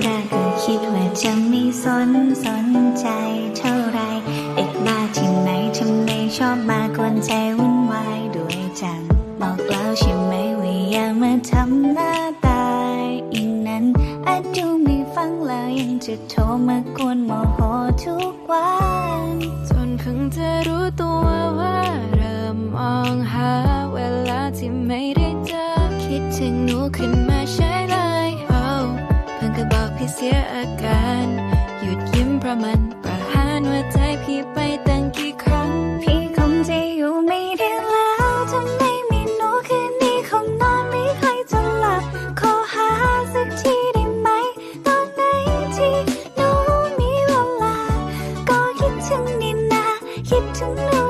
แรกก็คิดว่าจะไม่สนสนใจเท่าไรเอกบ้าที่ไหนทำไมชอบมากวนใจวุ่นวายด้วยจัง บอกแล้วใช่ไหมว่าอย่ามาทำหน้าตายอีกนั้นอาจดูไม่ฟังแล้วยังจะโทรมากวนโมโหทุกวันจนเพิ่งจะรู้ตัวว่าเริ่มมองหาเวลาที่ไม่ได้เจอคิดถึงหนูขึ้นมาใช้ พิ่งก็บอกพี่เสียอาการ หยุดยิ้มเพราะมันประหารหัวใจพี่ไปตั้งกี่ครั้ง พี่คงจะอยู่ไม่ได้แล้วถ้าไม่มีหนูคืนนี้คงนอนไม่ค่อยจะหลับ ขอหาสักทีได้ไหม ตอนไหนที่หนูมีเวลา ก็คิดถึงนี่นาคิดถึงหนู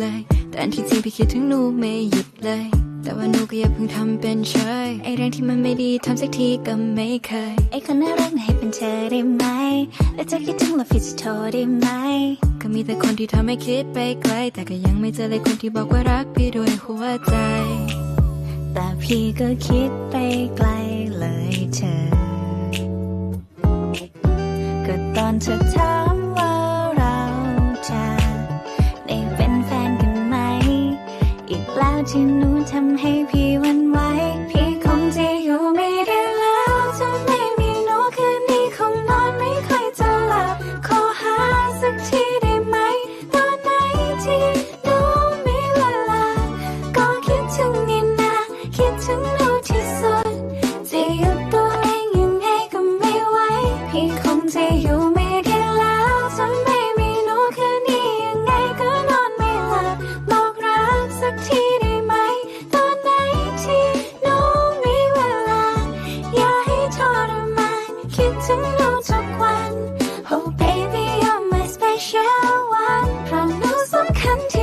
เลย แต่อันที่จริงพี่คิดถึงหนูไม่หยุดเลย แต่ว่าหนูก็อย่าเพิ่งทำเป็นเฉยไอเรื่องที่มันไม่ดีทำสักทีก็ไม่เคย ไอ้คนน่ารักน่ะให้เป็นเธอได้ไหม และจะคิดถึงเราฟิตโทรได้ไหม ก็มีแต่คนที่ทำให้คิดไปไกล แต่ก็ยังไม่เจอเลยคนที่บอกว่ารักพี่ด้วยหัวใจ แต่พี่ก็คิดไปไกลเลยเธอ ก็ตอนเธอถาม ที่หนูทำให้ Oh baby you're my special one. เพราะหนูสำคัญ